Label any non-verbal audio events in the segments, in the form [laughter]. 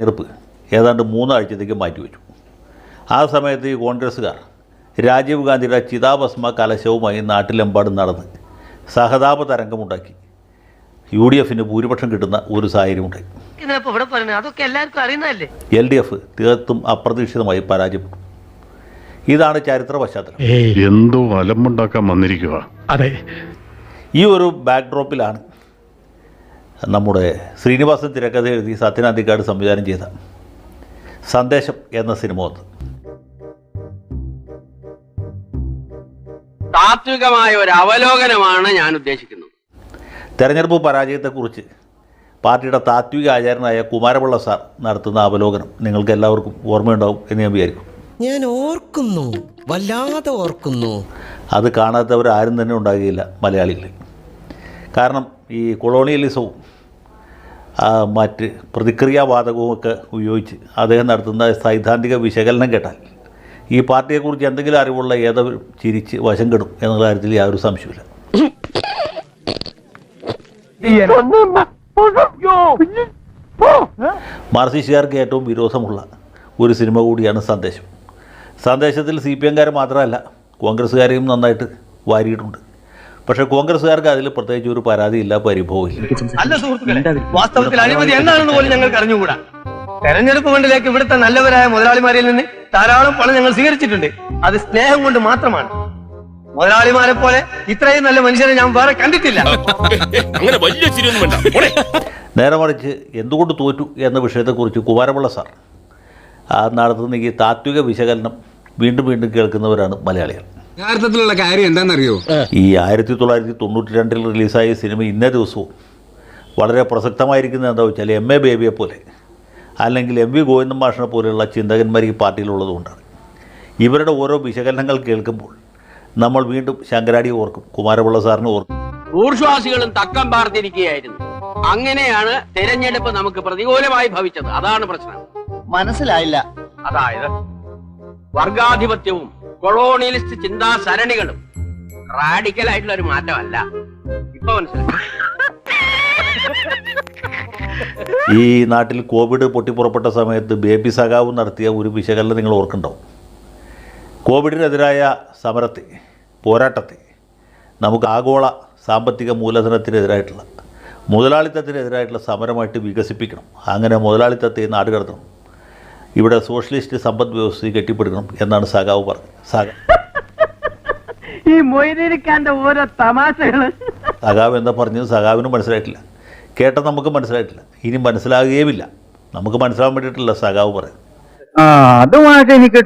തെരഞ്ഞെടുപ്പ് ഏതാണ്ട് മൂന്നാഴ്ചത്തേക്ക് മാറ്റിവെച്ചു. ആ സമയത്ത് ഈ കോൺഗ്രസ്സുകാർ രാജീവ് ഗാന്ധിയുടെ ചിതാഭസ്മ കലശവുമായി നാട്ടിലെമ്പാടും നടന്ന് സഹതാപ തരംഗമുണ്ടാക്കി. യു ഡി എഫിന് ഭൂരിപക്ഷം കിട്ടുന്ന ഒരു സാഹചര്യമുണ്ടായി. അതൊക്കെ എല്ലാവർക്കും അറിയുന്നതല്ലേ? എൽ ഡി എഫ് തീർത്തും അപ്രതീക്ഷിതമായി പരാജയപ്പെട്ടു. ഇതാണ് ചരിത്ര പശ്ചാത്തലം. എന്തോ അലമ്പുണ്ടാക്കാൻ വന്നിരിക്കുക അതെ. ഈ ഒരു ബാക്ക്ഡ്രോപ്പിലാണ് നമ്മുടെ ശ്രീനിവാസൻ തിരക്കഥ എഴുതി സത്യനാന്തിക്കാട് സംവിധാനം ചെയ്ത സന്ദേശം എന്ന സിനിമ വന്നത് താത്വികമായ ഒരു അവലോകനമാണ് ഞാൻ ഉദ്ദേശിക്കുന്നത്. തെരഞ്ഞെടുപ്പ് പരാജയത്തെക്കുറിച്ച് പാർട്ടിയുടെ താത്വിക ആചാരനായ കുമാരപിള്ള സാർ നടത്തുന്ന അവലോകനം നിങ്ങൾക്ക് എല്ലാവർക്കും ഓർമ്മയുണ്ടാവും എന്ന് ഞാൻ വിചാരിക്കും. ഞാൻ ഓർക്കുന്നു വല്ലാതെ ഓർക്കുന്നു. അത് കാണാത്തവർ ആരും തന്നെ ഉണ്ടാകുകയില്ല മലയാളികളിൽ. കാരണം ഈ കൊളോണിയലിസവും മറ്റ് പ്രതിക്രിയാവാതകവും ഒക്കെ ഉപയോഗിച്ച് അദ്ദേഹം നടത്തുന്ന സൈദ്ധാന്തിക വിശകലനം കേട്ടാൽ ഈ പാർട്ടിയെക്കുറിച്ച് എന്തെങ്കിലും അറിവുള്ള ഏതൊരു ചിരിച്ച് വശം കെടും എന്നുള്ള കാര്യത്തിൽ യാതൊരു സംശയമില്ല മാർസിസ്റ്റുകാർക്ക് ഏറ്റവും വിരോധമുള്ള ഒരു സിനിമ കൂടിയാണ് സന്ദേശം. സന്ദേശത്തിൽ സി പി എംകാർ മാത്രമല്ല കോൺഗ്രസ്സുകാരെയും നന്നായിട്ട് വാരിയിട്ടുണ്ട്. പക്ഷേ കോൺഗ്രസ്സുകാർക്ക് അതിൽ പ്രത്യേകിച്ച് ഒരു പരാതിയില്ല പരിഭവമില്ല അല്ല സുഹൃത്തുക്കളെ വാസ്തവത്തിൽ അഴിമതി എന്താണെന്ന് പോലും ഞങ്ങൾക്ക് അറിഞ്ഞുകൂടാ. തെരഞ്ഞെടുപ്പ് ഫണ്ടിലേക്ക് ഇവിടുത്തെ നല്ലവരായ മുതലാളിമാരിൽ നിന്ന് ധാരാളം പണം ഞങ്ങൾ സ്വീകരിച്ചിട്ടുണ്ട്. അത് സ്നേഹം കൊണ്ട് മാത്രമാണ്. മുതലാളിമാരെ പോലെ ഇത്രയും നല്ല മനുഷ്യരെ ഞാൻ വേറെ കണ്ടിട്ടില്ല. അങ്ങനെ വലിയ നേരെ മറിച്ച് എന്തുകൊണ്ട് തോറ്റു എന്ന വിഷയത്തെക്കുറിച്ച് കുമാരപിള്ള സാർ ആ നടത്തുന്ന ഈ താത്വിക വിശകലനം വീണ്ടും വീണ്ടും കേൾക്കുന്നവരാണ് മലയാളികൾ. യഥാർത്ഥത്തിലുള്ള കാര്യം എന്താണെന്നറിയോ? ഈ ആയിരത്തി തൊള്ളായിരത്തി തൊണ്ണൂറ്റി രണ്ടിൽ റിലീസായ സിനിമ ഇന്നേ ദിവസവും വളരെ പ്രസക്തമായിരിക്കുന്നത് എന്താ വെച്ചാൽ എം എ ബേബിയെ പോലെ അല്ലെങ്കിൽ എം വി ഗോവിന്ദൻ മാഷിനെ പോലെയുള്ള ചിന്തകന്മാർ ഈ പാർട്ടിയിലുള്ളതുകൊണ്ടാണ്. ഇവരുടെ ഓരോ വിശകലനങ്ങൾ കേൾക്കുമ്പോൾ നമ്മൾ വീണ്ടും ശങ്കരാടി ഓർക്കും കുമാരപിള്ള സാറിനെ ഓർക്കും. ഊർശ്വാസികളും തക്കം പാർത്തിരിക്കുകയായിരുന്നു. അങ്ങനെയാണ് തെരഞ്ഞെടുപ്പ് നമുക്ക് പ്രതികൂലമായി ഭവിച്ചത്. അതാണ് പ്രശ്നം. മനസ്സിലായില്ല. അതായത് വർഗാധിപത്യവും കൊളോണിയലിസ്റ്റ് ചിന്താ സരണികളും റാഡിക്കൽ ആയിട്ടുള്ള ഒരു മാറ്റമല്ല. ഇപ്പൊ മനസ്സിലായി. ഈ നാട്ടിൽ കോവിഡ് പൊട്ടിപ്പുറപ്പെട്ട സമയത്ത് ബേബി സഖാവ് നടത്തിയ ഒരു വിശകലനം നിങ്ങൾ ഓർക്കുന്നുണ്ടാവും. കോവിഡിനെതിരായ സമരത്തെ പോരാട്ടത്തെ നമുക്ക് ആഗോള സാമ്പത്തിക മൂലധനത്തിനെതിരായിട്ടുള്ള മുതലാളിത്തത്തിനെതിരായിട്ടുള്ള സമരമായിട്ട് വികസിപ്പിക്കണം. അങ്ങനെ മുതലാളിത്തത്തെ നാടുകടത്തണം. ഇവിടെ സോഷ്യലിസ്റ്റ് സമ്പദ് വ്യവസ്ഥയെ കെട്ടിപ്പടുക്കണം എന്നാണ് സഖാവ് പറഞ്ഞത്. സഖ ഈ മൊയ്തീനിക്കാന്റെ ഓരോ തമാശകൾ. സഖാവ് എന്താ പറഞ്ഞത് സഖാവിനും മനസ്സിലായിട്ടില്ല. കേട്ട നമുക്ക് മനസ്സിലായിട്ടില്ല. ഇനി മനസ്സിലാകുകയുമില്ല. നമുക്ക് മനസ്സിലാവാൻ വേണ്ടിയിട്ടില്ല സഖാവ് പറയുന്നത്. ആ അതുമായിട്ട് എനിക്ക്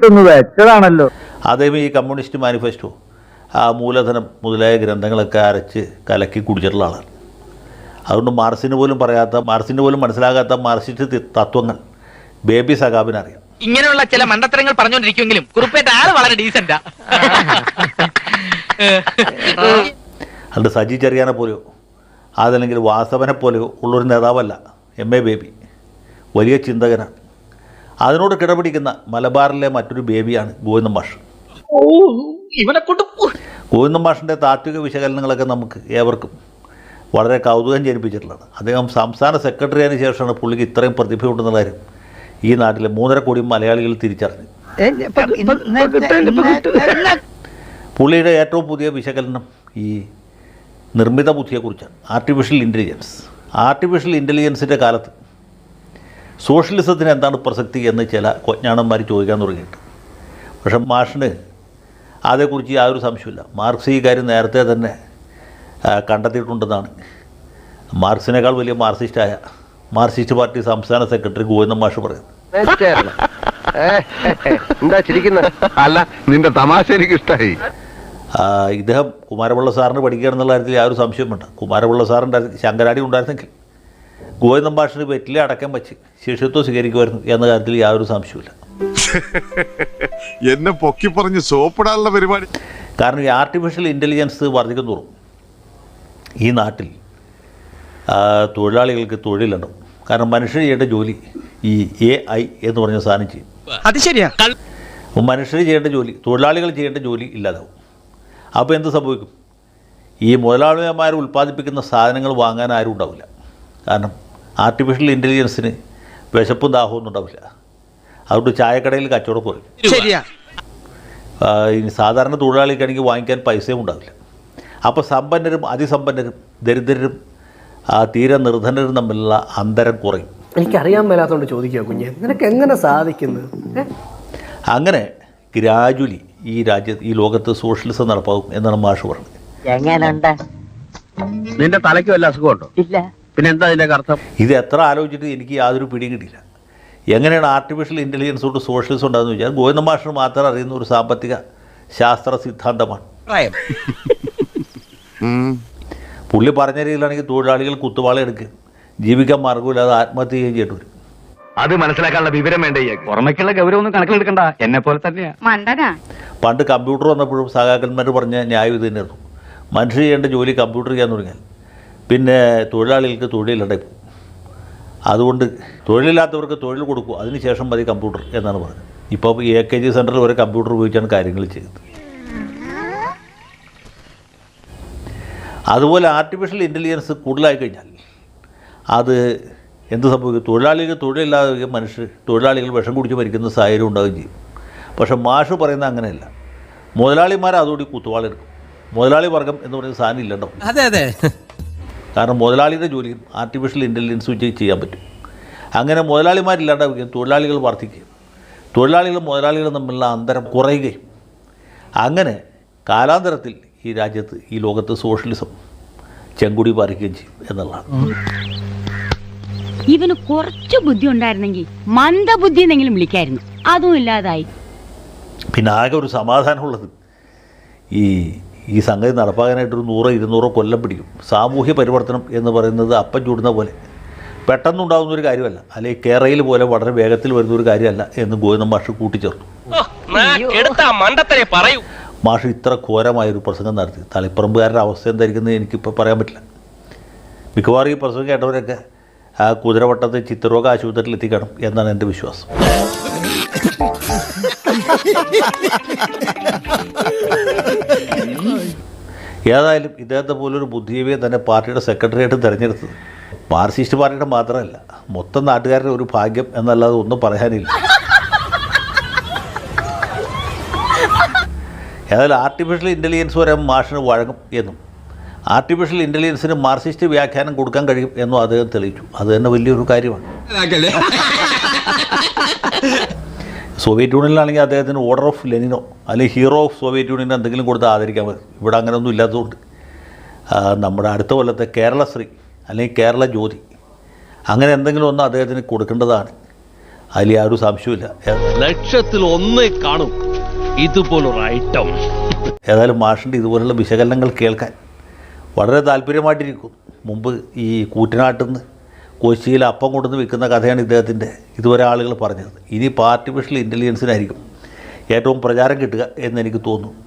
ഈ കമ്മ്യൂണിസ്റ്റ് മാനിഫെസ്റ്റോ ആ മൂലധനം മുതലായ ഗ്രന്ഥങ്ങളൊക്കെ അരച്ച് കലക്കി കുടിച്ചിട്ടുള്ള ആളാണ്. അതുകൊണ്ട് മാർസിന് പോലും പറയാത്ത മാർസിന് പോലും മനസ്സിലാകാത്ത മാർസിസ്റ്റ് തത്വങ്ങൾ. ബേബി സഖാബിനറിയാം ഇങ്ങനെയുള്ള ചില മണ്ടത്തരങ്ങൾ പറഞ്ഞുകൊണ്ടിരിക്കുമെങ്കിലും കുറുപ്പേറ്റ ആൾ വളരെ ഡീസന്റാ അതുകൊണ്ട് സജി ചെറിയാനെ പോലെയോ അതല്ലെങ്കിൽ വാസവനെ പോലെയോ ഉള്ളൊരു നേതാവല്ല എം എ ബേബി. വലിയ ചിന്തകനാണ്. അതിനോട് കിടപിടിക്കുന്ന മലബാറിലെ മറ്റൊരു ബേബിയാണ് ഗോവിന്ദൻ മാഷ്. ഇവനെ കൊണ്ട് ഗോവിന്ദൻ മാഷിന്റെ താത്വിക വിശകലനങ്ങളൊക്കെ നമുക്ക് ഏവർക്കും വളരെ കൗതുകം ജനിപ്പിച്ചിട്ടുള്ളതാണ്. അദ്ദേഹം സംസ്ഥാന സെക്രട്ടറി ആയതിനു ശേഷമാണ് പുള്ളിക്ക് ഇത്രയും പ്രതിഭയുണ്ടെന്നുള്ള കാര്യം ഈ നാട്ടിലെ മൂന്നര കോടി മലയാളികൾ തിരിച്ചറിഞ്ഞു. പുള്ളിയുടെ ഏറ്റവും പുതിയ വിശകലനം ഈ നിർമ്മിത ബുദ്ധിയെക്കുറിച്ചാണ്. ആർട്ടിഫിഷ്യൽ ഇന്റലിജൻസ് ആർട്ടിഫിഷ്യൽ ഇന്റലിജൻസിന്റെ കാലത്ത് സോഷ്യലിസത്തിന് എന്താണ് പ്രസക്തി എന്ന് ചില കൊഞ്ഞാണന്മാർ ചോദിക്കാൻ തുടങ്ങിയിട്ട്. പക്ഷെ മാഷിന് അതേക്കുറിച്ച് യാതൊരു സംശയമില്ല മാർക്സ് ഈ കാര്യം നേരത്തെ തന്നെ കണ്ടെത്തിയിട്ടുണ്ടെന്നാണ്. മാർക്സിനേക്കാൾ വലിയ മാർക്സിസ്റ്റായ മാർക്സിസ്റ്റ് പാർട്ടി സംസ്ഥാന സെക്രട്ടറി ഗോവിന്ദൻ മാഷ് പറയുന്നു എന്താ ചിരിക്കുന്നത് അല്ല നിന്റെ തമാശ എനിക്ക് ഇഷ്ടമായി ഇദ്ദേഹം കുമാരപിള്ള സാറിന് പഠിക്കുക എന്നുള്ള കാര്യത്തിൽ യാതൊരു സംശയവും വേണ്ട. കുമാരപിള്ള സാറിന്റെ ശങ്കരാടി ഉണ്ടായിരുന്നെങ്കിൽ ഗോവിന്ദൻ ഭാഷന് വെറ്റിലെ അടക്കം വെച്ച് ശിഷ്യത്വം സ്വീകരിക്കുമായിരുന്നു എന്ന കാര്യത്തിൽ യാതൊരു സംശയമില്ല എന്നെ പൊക്കി പറഞ്ഞ് സോപ്പിടാനുള്ള പരിപാടി. കാരണം ഈ ആർട്ടിഫിഷ്യൽ ഇന്റലിജൻസ് വർദ്ധിക്കും തോറും ഈ നാട്ടിൽ തൊഴിലാളികൾക്ക് തൊഴിലുണ്ടാവും. കാരണം മനുഷ്യർ ചെയ്യേണ്ട ജോലി ഈ എ ഐ എന്ന് പറഞ്ഞ സാധനം ചെയ്യും. അത് ശരിയാ. മനുഷ്യർ ചെയ്യേണ്ട ജോലി തൊഴിലാളികൾ ചെയ്യേണ്ട ജോലി ഇല്ലാതാവും. അപ്പോൾ എന്ത് സംഭവിക്കും? ഈ മുതലാളിമാർ ഉൽപ്പാദിപ്പിക്കുന്ന സാധനങ്ങൾ വാങ്ങാൻ ആരും ഉണ്ടാവില്ല. കാരണം ആർട്ടിഫിഷ്യൽ ഇന്റലിജൻസിന് വിശപ്പും ഒന്നും ഉണ്ടാവില്ല. അതുകൊണ്ട് ചായക്കടയിൽ കച്ചവടം കുറയും. ശരിയാ. ഇനി സാധാരണ തൊഴിലാളിക്കാണെങ്കിൽ വാങ്ങിക്കാൻ പൈസയും ഉണ്ടാവില്ല. അപ്പോൾ സമ്പന്നരും അതിസമ്പന്നരും ദരിദ്രരും ആ, തീരെ നിർധനരും തമ്മിലുള്ള അന്തരം കുറയും. എനിക്കറിയാൻ മേലാത്തോണ്ട് ചോദിക്കുക കുഞ്ഞെ നിനക്ക് എങ്ങനെ സാധിക്കുന്നു? അങ്ങനെ ഗ്രാജുവലി ഈ രാജ്യത്ത് ഈ ലോകത്ത് സോഷ്യലിസം നടപ്പാകും എന്നാണ് മാഷ് പറഞ്ഞത്. നിന്റെ തലയ്ക്ക് വല്ല അസുഖമുണ്ടോ? ഇല്ല. പിന്നെന്താ അതിന്റെ അർത്ഥം? ഇത് എത്ര ആലോചിച്ചിട്ട് എനിക്ക് യാതൊരു പിടിയും കിട്ടിയില്ല. എങ്ങനെയാണ് ആർട്ടിഫിഷ്യൽ ഇന്റലിജൻസ് കൊണ്ട് സോഷ്യലിസം ഉണ്ടാകുന്ന ചോദിച്ചാൽ ഗോവിന്ദ മാഷിന് മാത്രം അറിയുന്ന ഒരു സാമ്പത്തിക ശാസ്ത്ര സിദ്ധാന്തമാണ്. പുള്ളി പറഞ്ഞ രീതിയിലാണെങ്കിൽ തൊഴിലാളികൾ കുത്തുവാള എടുക്കുക ജീവിക്കാൻ മാർഗമില്ലാതെ ആത്മഹത്യ ചെയ്യുകയും വരും അത് മനസ്സിലാക്കാനുള്ള വിവരം വേണ്ടേ? പുറമേക്കുള്ള ഗൗരവൊന്നും കണക്കിലെടുക്കണ്ട എന്നെ പോലെ തന്നെയാ. മണ്ടനാ. പണ്ട് കമ്പ്യൂട്ടർ വന്നപ്പോഴും സഹാക്കന്മാർ പറഞ്ഞ ന്യായം ഇത് തന്നെയായിരുന്നു. മനുഷ്യർ ചെയ്യേണ്ട ജോലി കമ്പ്യൂട്ടർ ചെയ്യാൻ തുടങ്ങിയാൽ. പിന്നെ തൊഴിലാളികൾക്ക് തൊഴിലില്ലാണ്ടായി പോകും അതുകൊണ്ട് തൊഴിലില്ലാത്തവർക്ക് തൊഴിൽ കൊടുക്കും. അതിനുശേഷം മതി കമ്പ്യൂട്ടർ എന്നാണ് പറഞ്ഞത്. ഇപ്പോൾ എ കെ ജി സെന്ററിൽ ഒരു കമ്പ്യൂട്ടർ ഉപയോഗിച്ചാണ് കാര്യങ്ങൾ ചെയ്യുന്നത്. അതുപോലെ ആർട്ടിഫിഷ്യൽ ഇന്റലിജൻസ് കൂടുതലായി കഴിഞ്ഞാൽ അത് എന്ത് സംഭവിക്കും? തൊഴിലാളികൾ തൊഴിലില്ലാതെ മനുഷ്യർ തൊഴിലാളികൾ വിഷം കുടിച്ച് മരിക്കുന്ന സാഹചര്യം ഉണ്ടാവുകയും ചെയ്യും. പക്ഷെ മാഷ് പറയുന്നത് അങ്ങനെയല്ല. മുതലാളിമാർ അതോടി കുത്തുവാളെടുക്കും. മുതലാളി വർഗം എന്ന് പറയുന്ന സാധനം ഇല്ലണ്ടാവും അതെ അതെ. കാരണം മുതലാളിയുടെ ജോലിയും ആർട്ടിഫിഷ്യൽ ഇന്റലിജൻസ് വെച്ച് ചെയ്യാൻ പറ്റും. അങ്ങനെ മുതലാളിമാരില്ലാണ്ടാവുകയും തൊഴിലാളികൾ വർദ്ധിക്കുകയും തൊഴിലാളികളും മുതലാളികളും തമ്മിലുള്ള അന്തരം കുറയുകയും. അങ്ങനെ കാലാന്തരത്തിൽ ഈ രാജ്യത്ത് ഈ ലോകത്ത് സോഷ്യലിസം ചെങ്കുടി പാറിക്കുകയും ചെയ്യും എന്നുള്ളതാണ്. ഇവന് കുറച്ച് ബുദ്ധി ഉണ്ടായിരുന്നെങ്കിൽ മന്ദബുദ്ധി എന്നെങ്കിലും വിളിക്കായിരുന്നു. അതും ഇല്ലാതായി. പിന്നെ ആകെ ഒരു സമാധാനമുള്ളത് ഈ ഈ സംഗതി നടപ്പാക്കാനായിട്ടൊരു നൂറോ ഇരുന്നൂറോ കൊല്ലം പിടിക്കും. സാമൂഹ്യ പരിവർത്തനം എന്ന് പറയുന്നത് അപ്പം ചൂടുന്ന പോലെ. പെട്ടെന്നുണ്ടാകുന്ന ഒരു കാര്യമല്ല. അല്ലെങ്കിൽ കേരളയിൽ പോലെ വളരെ വേഗത്തിൽ വരുന്ന ഒരു കാര്യമല്ല എന്ന് ഗോവിന്ദ മാഷ് കൂട്ടിച്ചേർത്തു. മാഷ് ഇത്ര ഘോരമായൊരു പ്രസംഗം നടത്തി. തളിപ്പറമ്പുകാരുടെ അവസ്ഥ എന്തായിരിക്കുന്നത് എനിക്കിപ്പോൾ പറയാൻ പറ്റില്ല. മിക്കവാറും ഈ പ്രസംഗം കേട്ടവരൊക്കെ ആ കുതിരവട്ടത്തെ ചിത്രരോഗ ആശുപത്രിയിൽ എത്തിക്കണം എന്നാണ് എന്റെ വിശ്വാസം. ഏതായാലും ഇദ്ദേഹത്തെ പോലൊരു ബുദ്ധിജീവിയെ തന്നെ പാർട്ടിയുടെ സെക്രട്ടറിയായിട്ട് തിരഞ്ഞെടുത്തത്. മാർക്സിസ്റ്റ് പാർട്ടിയുടെ മാത്രമല്ല മൊത്തം നാട്ടുകാരുടെ ഒരു ഭാഗ്യം എന്നല്ലാതെ ഒന്നും പറയാനില്ല. ഏതായാലും ആർട്ടിഫിഷ്യൽ ഇന്റലിജൻസ് വരെ മാഷിന് വഴങ്ങും എന്നും. ആർട്ടിഫിഷ്യൽ ഇന്റലിജൻസിന് മാർസിസ്റ്റ് വ്യാഖ്യാനം കൊടുക്കാൻ കഴിയും എന്നും അദ്ദേഹം തെളിയിച്ചു. അത് തന്നെ വലിയൊരു കാര്യമാണ്. സോവിയറ്റ് യൂണിയനിലാണെങ്കിൽ അദ്ദേഹത്തിന് ഓർഡർ ഓഫ് ലെനിനോ അല്ലെങ്കിൽ ഹീറോ ഓഫ് സോവിയറ്റ് യൂണിയൻ എന്തെങ്കിലും കൊടുത്ത് ആദരിക്കാൻ മതി ഇവിടെ അങ്ങനെയൊന്നും ഇല്ലാത്തതുകൊണ്ട്. നമ്മുടെ അടുത്ത കൊല്ലത്തെ കേരളശ്രീ അല്ലെങ്കിൽ കേരള ജ്യോതി അങ്ങനെ എന്തെങ്കിലും ഒന്ന് അദ്ദേഹത്തിന് കൊടുക്കേണ്ടതാണ്. അതിൽ യാതൊരു സംശയമില്ല ലക്ഷത്തിൽ ഒന്നേ കാണും. ഇതുപോലൊരു ഐറ്റം. ഏതായാലും മാഷിന്റെ ഇതുപോലുള്ള വിശകലനങ്ങൾ കേൾക്കാൻ വളരെ താല്പര്യമായിട്ടിരിക്കും മുമ്പ് ഈ കൂറ്റനാട്ടിൽ നിന്ന് കൊച്ചിയിൽ അപ്പം കൊണ്ടുവന്ന് വിൽക്കുന്ന കഥയാണ് ഇദ്ദേഹത്തിന്റെ ഇതുവരെ ആളുകൾ പറഞ്ഞത്. ഇനി ഇപ്പോൾ ആർട്ടിഫിഷ്യൽ ഇന്റലിജൻസിനായിരിക്കും ഏറ്റവും പ്രചാരം കിട്ടുക എന്ന് എനിക്ക് തോന്നുന്നു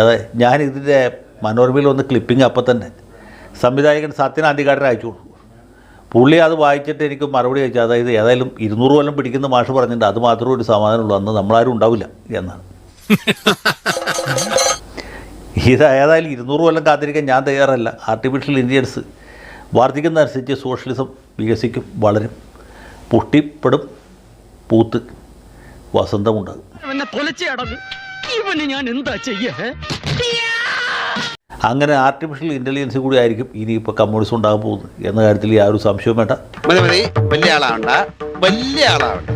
അതെ ഞാൻ ഇതിന്റെ മനോരമയിൽ ഒന്ന് ക്ലിപ്പിംഗ് അപ്പം തന്നെ. സംവിധായകൻ സത്യൻ അധികാരൻ അയച്ചു കൊടുത്തു. പുള്ളി അത് വായിച്ചിട്ട് എനിക്ക് മറുപടി അയച്ചു. അതായത് ഏതായാലും ഇരുന്നൂറ് കൊല്ലം പിടിക്കുന്ന മാഷ് പറഞ്ഞിട്ടുണ്ട് അത് മാത്രമേ ഒരു സമാധാനമുള്ളൂ. അന്ന് നമ്മളാരും ഉണ്ടാവില്ല എന്നാണ്. [laughs] ഇത് ഏതായാലും ഇരുന്നൂറ് കൊല്ലം കാത്തിരിക്കാൻ ഞാൻ തയ്യാറല്ല. ആർട്ടിഫിഷ്യൽ ഇന്റലിജൻസ് വർദ്ധിക്കുന്നതനുസരിച്ച് സോഷ്യലിസം വികസിക്കും വളരും. പുഷ്ടിപ്പെടും പൂത്ത് വസന്തമുണ്ടാകും. ഇവന് ഞാൻ എന്താ ചെയ്യേ? അങ്ങനെ ആർട്ടിഫിഷ്യൽ ഇന്റലിജൻസ് കൂടി ആയിരിക്കും ഇനി ഇപ്പോൾ കമ്മ്യൂണിസം ഉണ്ടാകാൻ പോകുന്നത്. എന്ന കാര്യത്തിൽ യാതൊരു സംശയവും വേണ്ട. വലിയ ആളാവണ്ട. വലിയ ആളാവണ്ട.